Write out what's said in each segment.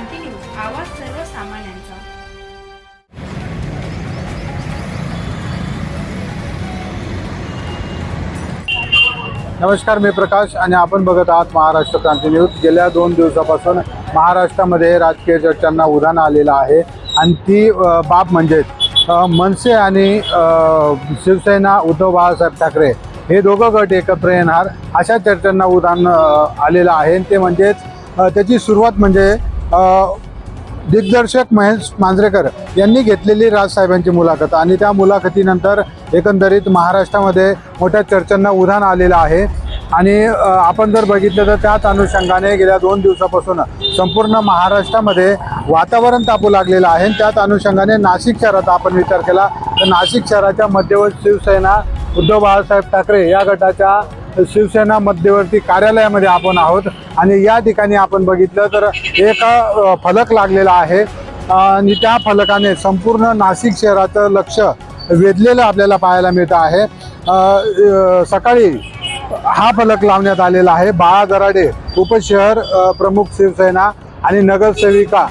क्रांती news आवाज सर्वसामान्यांचा. नमस्कार मी प्रकाश आणि आपण बघत आहात महाराष्ट्र क्रांती न्यूज. गेल्या दोन दिवसापासून महाराष्ट्रामध्ये राजकीय चर्चांना उधाण आलेलं आहे आणि ती बाब म्हणजे मनसे आणि शिवसेना उद्धव बाळासाहेब ठाकरे हे दोघं गट एकत्र येणार अशा चर्चांना उधाण आलेलं आहे. ते म्हणजेच त्याची सुरुवात म्हणजे दिग्दर्शक महेश मांजरेकर यांनी घेतलेली राजसाहेबांची मुलाखत. आणि त्या मुलाखतीनंतर एकंदरीत महाराष्ट्रामध्ये मोठ्या चर्चांना उधाण आलेलं आहे. आणि आपण जर बघितलं तर त्याच अनुषंगाने गेल्या दोन दिवसापासून संपूर्ण महाराष्ट्रामध्ये वातावरण तापू लागलेलं आहे. आणि त्याच अनुषंगाने नाशिक शहराचा आपण विचार केला तर नाशिक शहराच्या मध्यवर्ती शिवसेना उद्धव बाळासाहेब ठाकरे या गटाच्या शिवसेना मध्यवर्ती कार्यालयामध्ये आपण आहोत आणि या ठिकाणी आपण बघितलं तर एक फलक लागलेला आहे. आणि त्या फलकाने संपूर्ण नाशिक शहराचं लक्ष वेधलेलं आपल्याला पाहायला मिळतं आहे. सकाळी हा फलक लावण्यात आलेला आहे. बाळा दराडे उपशहर प्रमुख शिवसेना आणि नगरसेविका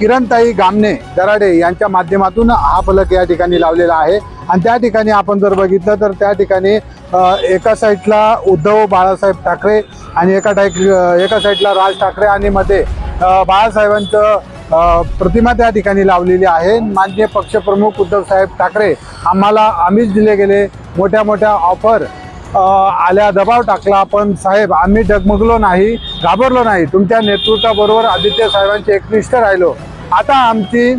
किरणताई गामने दराडे यांच्या माध्यमातून हा फलक या ठिकाणी लावलेला आहे. आणि त्या ठिकाणी आपण जर बघितलं तर त्या ठिकाणी एका साईडला उद्धव बाळासाहेब ठाकरे आणि एका टाईक एका साईडला राज ठाकरे आणि मध्ये बाळासाहेबांचं प्रतिमा त्या ठिकाणी लावलेली आहे. माननीय पक्षप्रमुख उद्धव साहेब ठाकरे आम्हाला आम्हीच दिले गेले. मोठ्या मोठ्या ऑफर आल्या. दबाव टाकला पण साहेब आम्ही डगमगलो नाही घाबरलो नाही. तुमच्या नेतृत्वाबरोबर आदित्य साहेबांचे एकनिष्ठ राहिलो. आता आमची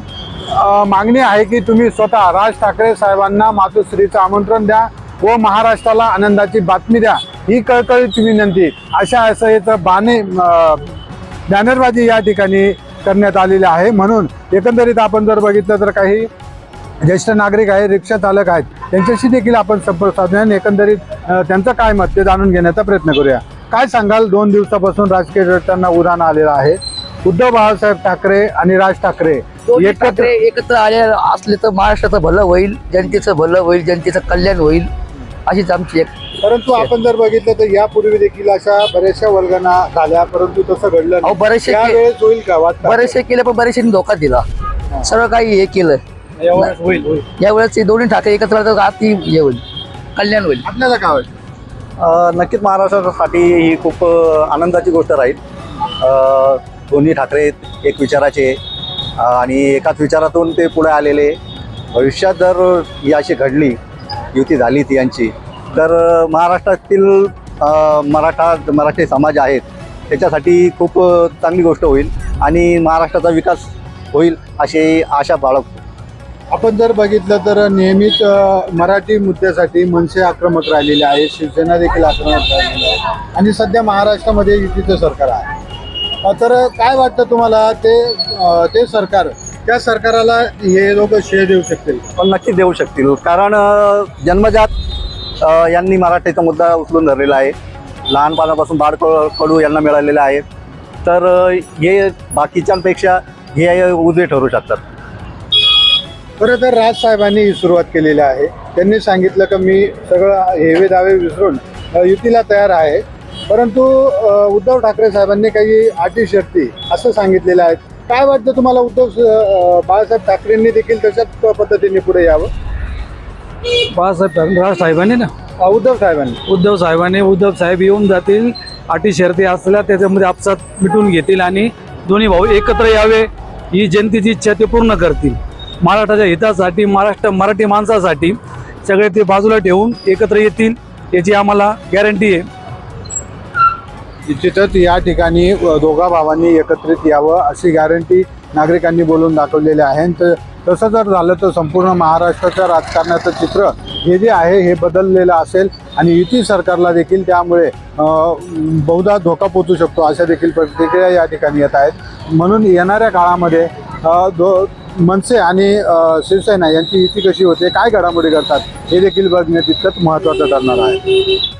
मागणी आहे की तुम्ही स्वतः राज ठाकरे साहेबांना मातोश्रीचं आमंत्रण द्या व महाराष्ट्राला आनंदाची बातमी द्या. ही कळकळीची विनंती. अशा असं बाणे अ, बॅनरबाजी या ठिकाणी करण्यात आलेली आहे. म्हणून एकंदरीत आपण जर बघितलं तर काही ज्येष्ठ नागरिक आहेत रिक्षा चालक आहेत त्यांच्याशी देखील आपण संपर्क साधूया आणि एकंदरीत त्यांचं काय मत ते जाणून घेण्याचा प्रयत्न करूया. काय सांगाल? दोन दिवसापासून राजकीय त्यांना उधाण आलेलं आहे. उद्धव बाळासाहेब ठाकरे आणि राज ठाकरे एकत्र एकत्र आले असले तर महाराष्ट्राचं भलं होईल जनतेचं भलं होईल जनतेचं कल्याण होईल अशीच आमची एक परंतु आपण जर बघितलं तर यापूर्वी देखील अशा बऱ्याचशा वर्गांना झाल्या परंतु तसं घडलं अहो नाही. बरेचसे के- यावेळेस होईल का वाटतं बरेचसे केले पण बरेचसे धोका दिला. सर्व काही हे केलं. यावेळेस होईल होईल. यावेळेस ते दोन्ही ठाकरे एकत्र आले तर अति हे होईल कल्याण होईल. आपल्याला काय वाटतं? अ, नक्कीच महाराष्ट्रासाठी ही खूप अ, आनंदाची गोष्ट राहील. अ, दोन्ही ठाकरे एक विचाराचे. आणि एकाच विचारातून ते पुढे आलेले. भविष्यात जर ही अशी घडली युती झाली ती यांची तर महाराष्ट्रातील मराठा मराठी समाज आहेत त्याच्यासाठी खूप चांगली गोष्ट होईल आणि महाराष्ट्राचा विकास होईल अशी आशा बाळगतो. आपण जर बघितलं तर नेहमीच मराठी मुद्द्यासाठी मनसे आक्रमक राहिलेले आहे शिवसेना देखील आक्रमक राहिलेली आहे आणि सध्या महाराष्ट्रामध्ये युतीचं सरकार आहे. तर काय वाटतं तुम्हाला? ते ते सरकार त्या सरकाराला हे लोक श्रेय देऊ शकतील? पण नक्की देऊ शकतील. कारण जन्मजात यांनी मराठीचा मुद्दा उचलून धरलेला आहे. लहानपणापासून बाळ कडू यांना मिळालेलं आहे. तर हे बाकीच्यांपेक्षा हे उजवे ठरू शकतात. खरं तर राजसाहेबांनी ही सुरुवात केलेली आहे. त्यांनी सांगितलं की मी सगळं हेवे दावे विसरून युतीला तयार आहे. परंतु उद्धव ठाकरे साहेबांनी काही अटी शर्ती असं सांगितलेलं आहे. काय वाटतं तुम्हाला उद्धव बाळासाहेब ठाकरेंनी देखील तशाच पद्धतीने पुढे यावं? बाळासाहेब ठाकरे साहेबांनी ना? उद्धव साहेबांनी. उद्धव साहेबांनी उद्धव साहेब येऊन जातील अटी शर्ती असल्या त्याच्यामध्ये आपसात मिटून घेतील आणि दोन्ही भाऊ एकत्र यावे ही जनतेची इच्छा ते पूर्ण करतील. महाराष्ट्राच्या हितासाठी महाराष्ट्र मराठी माणसासाठी सगळे ते बाजूला ठेवून एकत्र येतील याची आम्हाला गॅरंटी आहे. निश्चितच या ठिकाणी दोघा भावांनी एकत्रित यावं अशी गॅरंटी नागरिकांनी बोलून दाखवलेली आहे. आणि त- तसं जर झालं तर संपूर्ण महाराष्ट्राच्या राजकारणाचं चित्र हे जे आहे हे बदललेलं असेल आणि युती सरकारला देखील त्यामुळे बहुधा धोका पोचू शकतो अशा देखील प्रतिक्रिया या ठिकाणी येत आहेत. म्हणून येणाऱ्या काळामध्ये दो मनसे आणि शिवसेना यांची युती कशी होते काय घडामोडी करतात हे देखील बघण्यात तितकंच महत्त्वाचं ठरणार आहे.